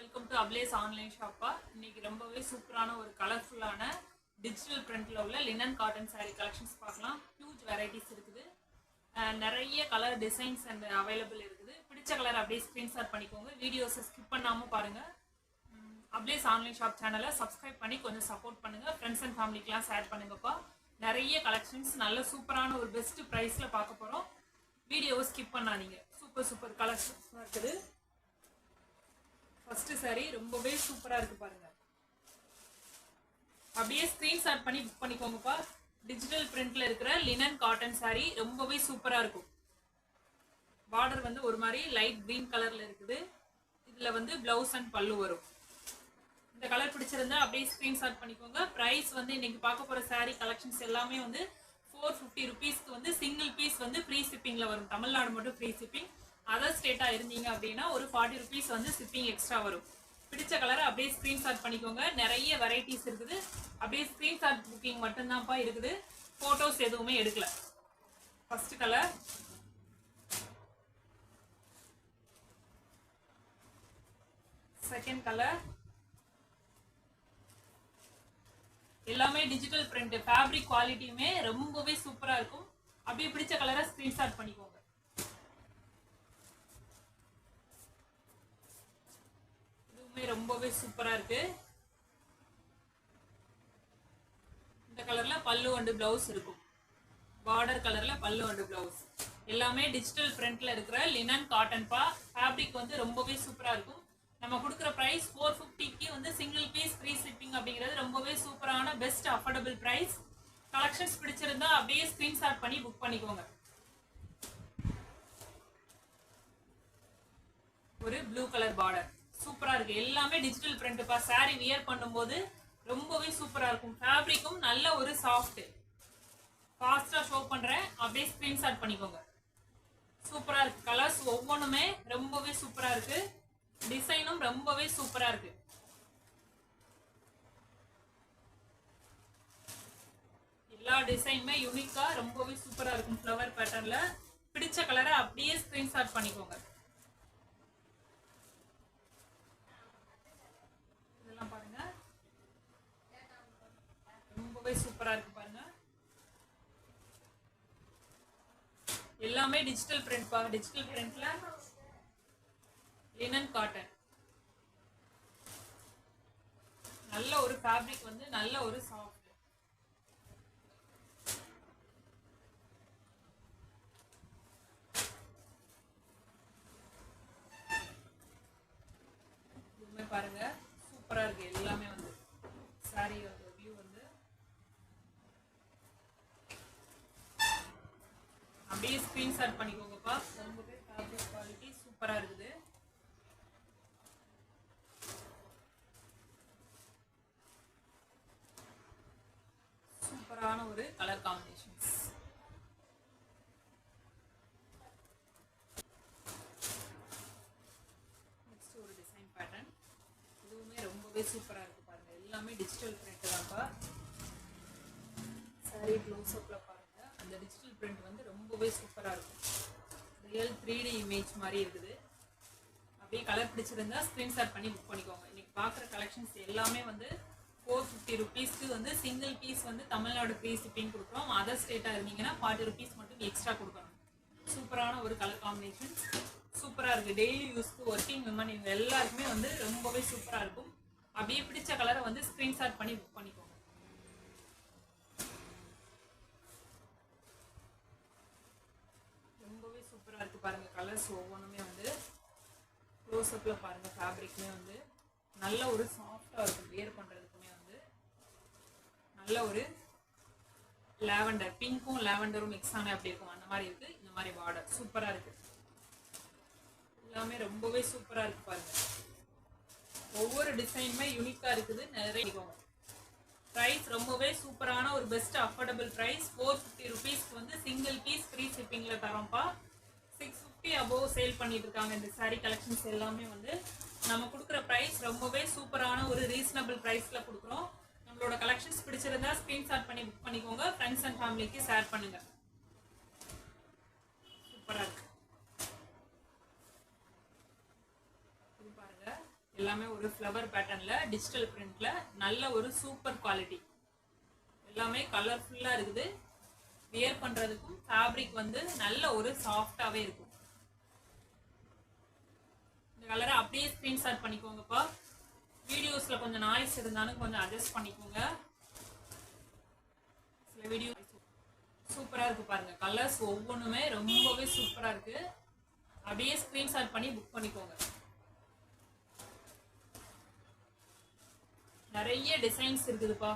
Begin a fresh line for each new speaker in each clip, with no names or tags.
Welcome to அப்லேஸ் online ஷாப்பா இன்னைக்கு ரொம்பவே சூப்பரான ஒரு கலர்ஃபுல்லான டிஜிட்டல் பிரிண்ட்ல உள்ள லினன் காட்டன் சாரீ கலெக்ஷன்ஸ் பார்க்கலாம். ஹியூஜ் வெரைட்டிஸ் இருக்குது. நிறைய கலர் டிசைன்ஸ் அண்ட் அவைலபிள் இருக்குது. பிடிச்ச கலர் அப்படியே ஸ்க்ரீன்ஷாட் பண்ணிக்கோங்க. வீடியோஸை ஸ்கிப் பண்ணாமல் பாருங்கள் அப்ளேஸ் அப்லேஸ் ஆன்லைன் ஷாப் சேனலை சப்ஸ்கிரைப் பண்ணி கொஞ்சம் சப்போர்ட் பண்ணுங்கள் ஃப்ரெண்ட்ஸ் அண்ட் ஃபேமிலிக்கெலாம் ஷேர் பண்ணுங்கப்பா. நிறைய கலெக்ஷன்ஸ் நல்ல சூப்பரான ஒரு பெஸ்ட் ப்ரைஸில் பார்க்க போகிறோம் வீடியோவை ஸ்கிப் பண்ணாதீங்க. சூப்பர் சூப்பர் கலெக்ஷன்ஸ் இருக்குது. ஃபர்ஸ்ட் சாரி ரொம்பவே சூப்பரா இருக்கு பாருங்க. அப்படியே ஸ்கிரீன்ஷாட் பண்ணி புக் பண்ணிக்கோங்கப்பா. டிஜிட்டல் பிரிண்ட்ல இருக்கிற லினன் காட்டன் சாரி ரொம்பவே சூப்பரா இருக்கும். பார்டர் வந்து ஒரு மாதிரி லைட் கிரீன் கலர்ல இருக்குது. இதுல வந்து பிளவுஸ் அண்ட் பல்லு வரும். இந்த கலர் பிடிச்சிருந்தா அப்படியே ஸ்கிரீன்ஷாட் பண்ணிக்கோங்க. ப்ரைஸ் வந்து இன்னைக்கு பார்க்க போற சாரி கலெக்ஷன்ஸ் எல்லாமே வந்து ஃபோர் ஃபிஃப்டி ருபீஸ்க்கு வந்து சிங்கிள் பீஸ் வந்து ஃப்ரீ ஷிப்பிங்கில் வரும். தமிழ்நாடு மட்டும் ஃப்ரீ ஷிப்பிங் அதர் ஸ்டேட்டாக இருந்தீங்க அப்படின்னா ஒரு ஃபார்ட்டி ருபீஸ் வந்து ஷிப்பிங் எக்ஸ்ட்ரா வரும். பிடிச்ச கலரை அப்படியே ஸ்க்ரீன்ஷாட் பண்ணிக்கோங்க. நிறைய வெரைட்டிஸ் இருக்குது. அப்படியே ஸ்க்ரீன்ஷாட் புக்கிங் மட்டும்தான்ப்பா இருக்குது. ஃபோட்டோஸ் எதுவுமே எடுக்கல. ஃபர்ஸ்ட் கலர் செகண்ட் கலர் எல்லாமே டிஜிட்டல் பிரிண்ட் ஃபேப்ரிக் குவாலிட்டியுமே ரொம்பவே சூப்பராக இருக்கும். அப்படியே பிடிச்ச கலரை ஸ்க்ரீன்ஷாட் பண்ணிக்கோங்க. ரொம்பவே சூப்பரா இருக்கு. இந்த கலர்ல பல்லு அண்டு பிளவுஸ் இருக்கும். பார்டர் கலர்ல பல்லு அண்டு பிளவுஸ் எல்லாமே டிஜிட்டல் பிரிண்ட்ல இருக்கிற லினன் காட்டன் பா. ஃபேப்ரிக் வந்து ரொம்பவே சூப்பரா இருக்கும். நம்ம கொடுக்குற ப்ரைஸ் ஃபோர் ஃபிஃப்டிக்கு வந்து சிங்கிள் பீஸ் ஃப்ரீ ஷிப்பிங் அப்படிங்கிறது ரொம்பவே சூப்பரான பெஸ்ட் அஃபோர்டபுள் ப்ரைஸ் கலெக்ஷன்ஸ் பிடிச்சிருந்தா அப்படியே ஸ்கிரீன்ஷாட் பண்ணி புக் பண்ணிக்கோங்க. ஒரு ப்ளூ கலர் பார்டர் சூப்பரா இருக்கு. எல்லாமே டிஜிட்டல் பிரிண்ட்ப்பா சாரீ வியர் பண்ணும்போது ரொம்பவே சூப்பரா இருக்கும். ஃபேப்ரிக்கும் நல்ல ஒரு சாஃப்ட் ஃபாஸ்டா ஷோ பண்றேன். அப்படியே ஸ்கிரீன்ஷாட் பண்ணிக்கோங்க. சூப்பரா இருக்கு. கலர்ஸ் ஒவ்வொன்றுமே ரொம்பவே சூப்பரா இருக்கு. டிசைனும் ரொம்பவே சூப்பரா இருக்கு. எல்லா டிசைனுமே யூனிக்கா ரொம்பவே சூப்பரா இருக்கும். ஃப்ளவர் பேட்டர்னில் பிடிச்ச கலரை அப்படியே ஸ்கிரீன்ஷாட் பண்ணிக்கோங்க இதெல்லாம் பாருங்க சூப்பராக இருக்கு பாருங்க. எல்லாமே டிஜிட்டல் பிரிண்ட் பாருங்க டிஜிட்டல் பிரிண்ட்ல லினன் காட்டன் நல்ல ஒரு ஃபேப்ரிக் வந்து நல்ல ஒரு சாஃப்ட் பாருங்க சூப்பரா இருக்கு எல்லாமே வந்து சாரி வியூ வந்து அப்படியே ஸ்கிரீன்ஷாட் பண்ணிக்கோங்கப்பா. ரொம்பவே ஃபேப்ரிக் குவாலிட்டி சூப்பராக இருக்குது. சூப்பரான ஒரு கலர் காம்பினேஷன்ஸ் நெக்ஸ்ட் ஒரு டிசைன் பேட்டர்ன் இதுவுமே ரொம்பவே சூப்பராக இருக்கு பாருங்க. எல்லாமே டிஜிட்டல் பிரிண்ட் தான்ப்பா. சாரி க்ளோஸ் அப்ல டிஜிட்டல் பிரிண்ட் வந்து ரொம்பவே சூப்பராக இருக்கும். ரியல் த்ரீ டி இமேஜ் மாதிரி இருக்குது. அப்படியே கலர் பிடிச்சிருந்தா ஸ்க்ரீன்ஷாட் பண்ணி புக் பண்ணிக்கோங்க. இன்றைக்கி பார்க்குற கலெக்ஷன்ஸ் எல்லாமே வந்து ஃபோர் ஃபிஃப்டி ருபீஸ்க்கு வந்து சிங்கிள் பீஸ் வந்து தமிழ்நாடு ஃப்ரீ ஷிப்பிங் கொடுக்குறோம். அதர் ஸ்டேட்டாக இருந்தீங்கன்னா ஃபார்ட்டி ருபீஸ் மட்டும் எக்ஸ்ட்ரா கொடுக்கணும். சூப்பரான ஒரு கலர் காம்பினேஷன் சூப்பராக இருக்குது டெய்லி யூஸ்க்கு ஒர்க்கிங் விமன் இவங்க எல்லாருக்குமே வந்து ரொம்பவே சூப்பராக இருக்கும். அப்படியே பிடிச்ச கலரை வந்து ஸ்க்ரீன்ஷாட் பண்ணி புக் பண்ணிக்கோங்க. பாருங்கள் கலர்ஸ் ஒவ்வொன்றுமே வந்து க்ளோஸ்அப்பில் பாருங்கள் ஃபேப்ரிக்குமே வந்து நல்ல ஒரு சாஃப்டாக இருக்கும் வியர் பண்ணுறதுக்குமே வந்து. நல்ல ஒரு லேவண்டர் பிங்க்கும் லாவெண்டரும் மிக்ஸ் ஆன அப்படி இருக்கும். அந்த மாதிரி இருக்குது இந்த மாதிரி பார்டர் சூப்பராக இருக்குது எல்லாமே ரொம்பவே சூப்பராக இருக்கு பாருங்க. ஒவ்வொரு டிசைனுமே யூனிக்காக இருக்குது நிறைய ப்ரைஸ் ரொம்பவே சூப்பரான ஒரு best affordable price four fifty ருபீஸ்க்கு வந்து சிங்கிள் பீஸ் ஃப்ரீ ஷிப்பிங்கில் தரோம்ப்பா. சிக்ஸ் ஃபிஃப்டி அபோவ் சேல் பண்ணிட்டு இருக்காங்க இந்த சாரீ கலெக்ஷன்ஸ் எல்லாமே வந்து நம்ம கொடுக்குற ப்ரைஸ் ரொம்பவே சூப்பரான ஒரு ரீசனபிள் ப்ரைஸில் கொடுக்குறோம். நம்மளோட கலெக்ஷன்ஸ் பிடிச்சிருந்தா ஸ்க்ரீன்ஷாட் பண்ணி புக் பண்ணிக்கோங்க. ஃப்ரெண்ட்ஸ் அண்ட் ஃபேமிலிக்கு ஷேர் பண்ணுங்க. சூப்பராக இருக்கு. இது பாருங்க. எல்லாமே ஒரு ஃப்ளவர் பேட்டர்னில் டிஜிட்டல் பிரிண்டில் நல்ல ஒரு சூப்பர் குவாலிட்டி எல்லாமே கலர்ஃபுல்லாக இருக்குது. வியர் பண்றதுக்கும் ஃபேப்ரிக் வந்து நல்ல ஒரு சாஃப்டாவே இருக்கும். இந்த கலரை அப்படியே ஸ்க்ரீன்ஷாட் பண்ணிக்கோங்கப்பா. வீடியோஸ்ல கொஞ்சம் நாய்ஸ் இருந்தாலும் கொஞ்சம் அட்ஜஸ்ட் பண்ணிக்கோங்க. சில வீடியோ சூப்பரா இருக்கு பாருங்க. கலர்ஸ் ஒவ்வொன்றுமே ரொம்பவே சூப்பரா இருக்கு. அப்படியே ஸ்க்ரீன்ஷாட் பண்ணி புக் பண்ணிக்கோங்க. நிறைய டிசைன்ஸ் இருக்குதுப்பா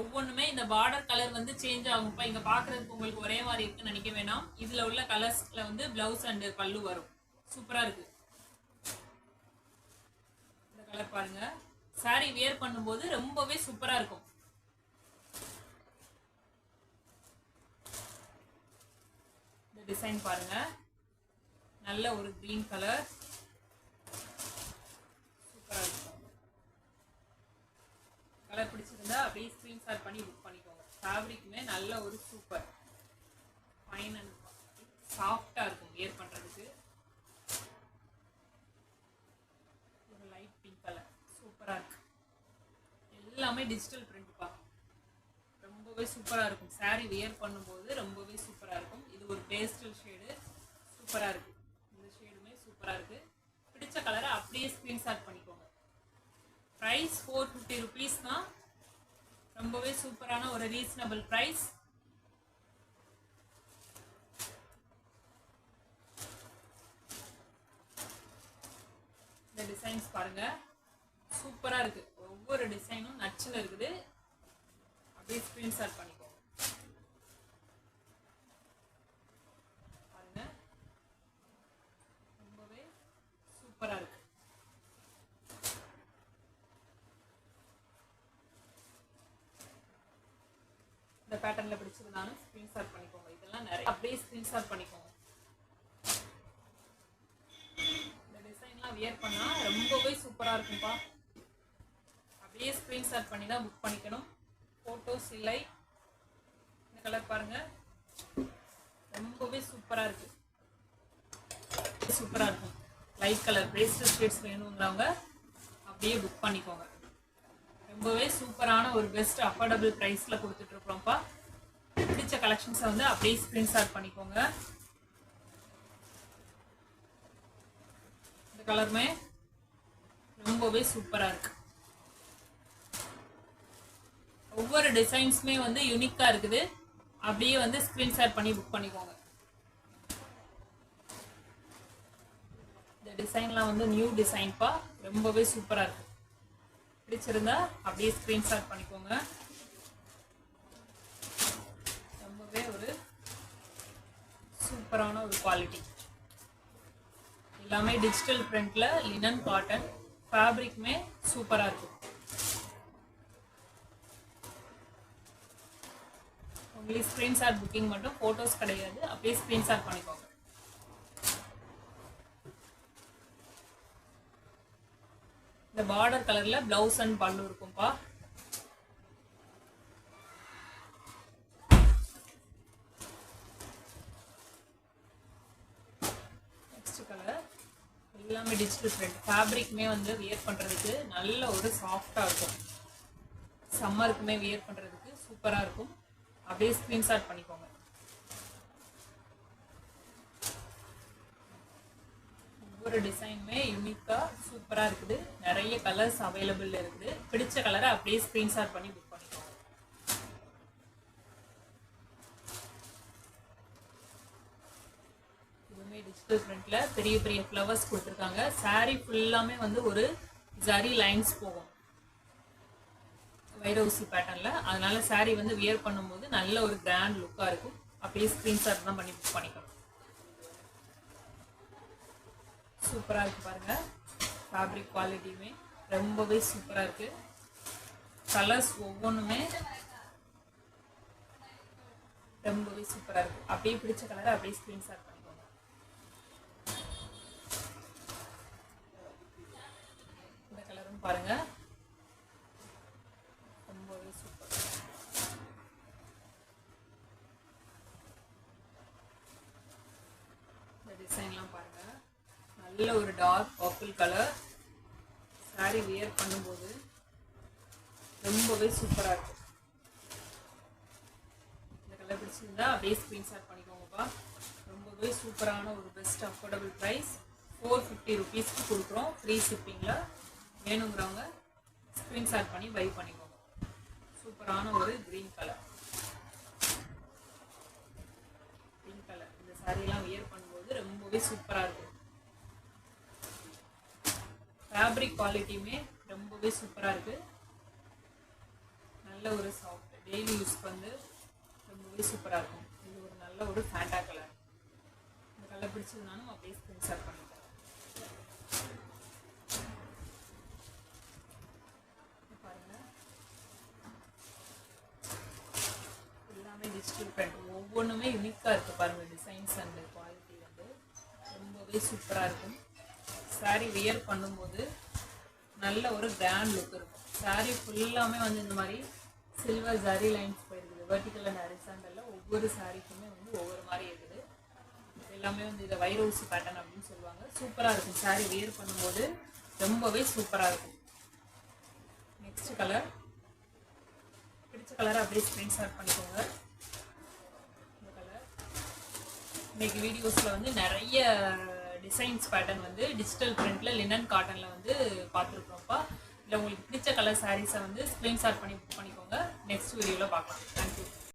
ஒவ்வொன்றுமே இந்த பார்டர் கலர் வந்து சேஞ்ச் ஆகும்ப்பா. இங்கே பார்க்குறதுக்கு உங்களுக்கு ஒரே மாதிரி இருக்குன்னு நினைக்க வேணாம். இதுல உள்ள கலர்ஸ்ல வந்து பிளவுஸ் அண்ட் பல்லு வரும். சூப்பராக இருக்கு. இந்த கலர் பாருங்க. saree வியர் பண்ணும்போது ரொம்பவே சூப்பராக இருக்கும். இந்த டிசைன் பாருங்க. நல்ல ஒரு கிரீன் கலர் சூப்பராக இருக்கும். கலர் பிடிச்சிருந்தா அப்படியே ஸ்க்ரீன்ஷாட் பண்ணி ஃபேப்ரிக்குமே நல்ல ஒரு சூப்பர் ஃபைன் அண்ட் சாஃப்டாக இருக்கும் வியர் பண்ணுறதுக்கு ஒரு லைட் பிங்க் கலர் சூப்பராக இருக்கு. எல்லாமே டிஜிட்டல் பிரிண்ட்ப்பா ரொம்பவே சூப்பராக இருக்கும். Saree வியர் பண்ணும்போது ரொம்பவே சூப்பராக இருக்கும். இது ஒரு பேஸ்டல் ஷேடு சூப்பராக இருக்கு. இந்த ஷேடுமே சூப்பராக இருக்கு. பிடிச்ச கலரை அப்படியே ஸ்க்ரீன்ஷாட் பண்ணிக்கோங்க. ப்ரைஸ் ஃபோர் ஃபிஃப்டி ருபீஸ் தான். ரொம்பவே சூப்பரான ஒரு ரீசனபிள் ப்ரைஸ். இந்த டிசைன்ஸ் பாருங்க. சூப்பரா இருக்கு. ஒவ்வொரு டிசைனும் நச்சுல இருக்குது. அப்படியே ஸ்கிரீன்ஷாட் பண்ணிக்கோ பாருங்க ரொம்பவே சூப்பரா இருக்கு இந்த பேட்டர்ன்ல பிடிச்சிருந்தாலும் ஸ்கிரீன்ஷாட் பண்ணிக்கோங்க. இதெல்லாம் நிறைய அப்படியே ஸ்கிரீன்ஷாட் பண்ணிக்கோங்க. இந்த டிசைன்லாம் வியர் பண்ணா ரொம்பவே சூப்பரா இருக்கும்ப்பா. அப்படியே ஸ்கிரீன்ஷாட் பண்ணி தான் புக் பண்ணிக்கணும். ஃபோட்டோஸ் இல்லை. இந்த கலர் பாருங்க. ரொம்பவே சூப்பரா இருக்கு. சூப்பரா இருக்கும். லைட் கலர் பிரேஸ்லெட் ஷேட்ஸ் வேணுங்கிறவங்க அப்படியே புக் பண்ணிக்கோங்க. ரொம்பவே சூப்பரான ஒரு பெஸ்ட் அஃபோர்டபுள் ப்ரைஸில் கொடுத்துட்ருக்கோம்ப்பா பிடிச்ச கலெக்ஷன்ஸை வந்து அப்படியே ஸ்க்ரீன்ஷாட் பண்ணிக்கோங்க. இந்த கலருமே ரொம்பவே சூப்பராக இருக்கு. ஒவ்வொரு டிசைன்ஸுமே வந்து யூனிக்காக இருக்குது. அப்படியே வந்து ஸ்க்ரீன்ஷாட் பண்ணி புக் பண்ணிக்கோங்க. இந்த டிசைன்லாம் வந்து நியூ டிசைன்ப்பா ரொம்பவே சூப்பராக இருக்கு. பிடிச்சிருந்தா அப்படியே ஸ்க்ரீன்ஷாட் பண்ணிக்கோங்க. ரொம்பவே ஒரு சூப்பரான ஒரு குவாலிட்டி எல்லாமே டிஜிட்டல் பிரிண்ட்ல லினன் காட்டன் ஃபேப்ரிக்குமே சூப்பராக இருக்கும். உங்களுக்கு ஸ்க்ரீன்ஷாட் புக்கிங் மட்டும் ஃபோட்டோஸ் கிடையாது. அப்படியே ஸ்க்ரீன்ஷாட் பண்ணிக்கோங்க. இந்த பார்டர் கலர்ல பிளவுஸ் அண்ட் பல்லு இருக்கும்பா. நெக்ஸ்ட் கலர் எல்லாமே டிஜிட்டல் த்ரெட் ஃபேப்ரிக்குமே வந்து வியர் பண்ணுறதுக்கு நல்ல ஒரு சாஃப்டாக இருக்கும். சம்மருக்குமே வியர் பண்ணுறதுக்கு சூப்பராக இருக்கும். அப்படியே ஸ்க்ரீன்ஷாட் பண்ணிக்கோங்க. ஒவ்வொரு டிசைனுமே யூனிக்காக சூப்பராக இருக்குது. நிறைய கலர்ஸ் அவைலபிள் இருக்குது. பிடிச்ச கலரை அப்படியே ஸ்க்ரீன்ஷாட் பண்ணி புக் பண்ணிக்கோங்க. இதுவுமே டிஜிட்டல் பிரிண்ட்ல பெரிய பெரிய ஃப்ளவர்ஸ் கொடுத்துருக்காங்க. சாரீ ஃபுல்லாமே வந்து ஒரு ஜரி லைன்ஸ் போகும். வைரவுசி பேட்டர்னில் அதனால சாரீ வந்து வியர் பண்ணும்போது நல்ல ஒரு கிராண்ட் லுக்காக இருக்கும். அப்படியே ஸ்க்ரீன்ஷாட் தான் பண்ணி புக் பண்ணிக்கணும் சூப்பராக இருக்குது பாருங்க. ஃபேப்ரிக் குவாலிட்டியுமே ரொம்பவே சூப்பராக இருக்குது கலர்ஸ் ஒவ்வொன்றுமே ரொம்பவே சூப்பராக இருக்குது அப்படியே பிடிச்ச கலரை அப்படியே ஸ்க்ரீன்ஷாட் பண்ணிக்கோங்க. இந்த கலரும் பாருங்கள் ரொம்பவே சூப்பர் டிசைன்லாம் பாருங்க நல்ல ஒரு dark purple colour saree wear பண்ணும்போது ரொம்பவே சூப்பராக இருக்கும். இந்த கலர் பிடிச்சிருந்தா அப்படியே ஸ்க்ரீன்ஷாட் பண்ணிக்கோங்கப்பா. ரொம்பவே சூப்பரான ஒரு best affordable price four fifty ருபீஸ்க்கு கொடுக்குறோம். ஃப்ரீ ஷிப்பிங்கில் வேணுங்கிறவங்க ஸ்க்ரீன்ஷாட் பண்ணி பை பண்ணிக்கோங்க. சூப்பரான ஒரு க்ரீன் கலர் க்ரீன் கலர் இந்த சாரியெல்லாம் வியர் பண்ணும்போது ரொம்பவே சூப்பராக இருக்கும். ஃபேப்ரிக் குவாலிட்டியுமே ரொம்பவே சூப்பராக இருக்குது நல்ல ஒரு சாஃப்ட் டெய்லி யூஸ்க்கு வந்து ரொம்பவே சூப்பராக இருக்கும். இது ஒரு நல்ல ஒரு ஃபேண்டா கலர் இந்த கலர் பிடிச்சதுனாலும் அப்படியே ஸ்க்ரீன்ஷாட் பண்ணிக்கிறேன் பாருங்க. எல்லாமே டிஜிட்டல் பிரிண்ட் ஒவ்வொன்றுமே யூனிக்காக இருக்குது பாருங்கள் டிசைன்ஸ் அண்ட் குவாலிட்டி வந்து. ரொம்பவே சூப்பராக இருக்கும். Saree வியர் பண்ணும்போது நல்ல ஒரு கிராண்ட் லுக் இருக்கும். Saree ஃபுல்லாமே வந்து இந்த மாதிரி சில்வர் ஜரி லைன்ஸ் போயிருக்குது. வெர்டிக்கல் அண்ட் ஹரிசாண்டலில் ஒவ்வொரு சாரிக்குமே வந்து ஒவ்வொரு மாதிரி இருக்குது. எல்லாமே வந்து இதை வைரோசி பேட்டர்ன் அப்படின்னு சொல்லுவாங்க. சூப்பராக இருக்கும். Saree வியர் பண்ணும்போது ரொம்பவே சூப்பராக இருக்கும். நெக்ஸ்ட் கலர் பிடிச்ச கலரை அப்படியே ஸ்க்ரீன்ஷாட் பண்ணிக்கோங்க. இந்த கலர் இன்னைக்கு வீடியோஸில் வந்து நிறைய டிசைன்ஸ் பேட்டர்ன் வந்து டிஜிட்டல் பிரிண்டில் லினன் காட்டனில் வந்து பார்த்துருக்கோம்ப்பா இல்லை உங்களுக்கு பிடிச்ச கலர் சாரீஸை வந்து ஸ்க்ரீன்ஷாட் பண்ணி புக் பண்ணிக்கோங்க. நெக்ஸ்ட் வீடியோவில் பார்க்கலாம். தேங்க்யூ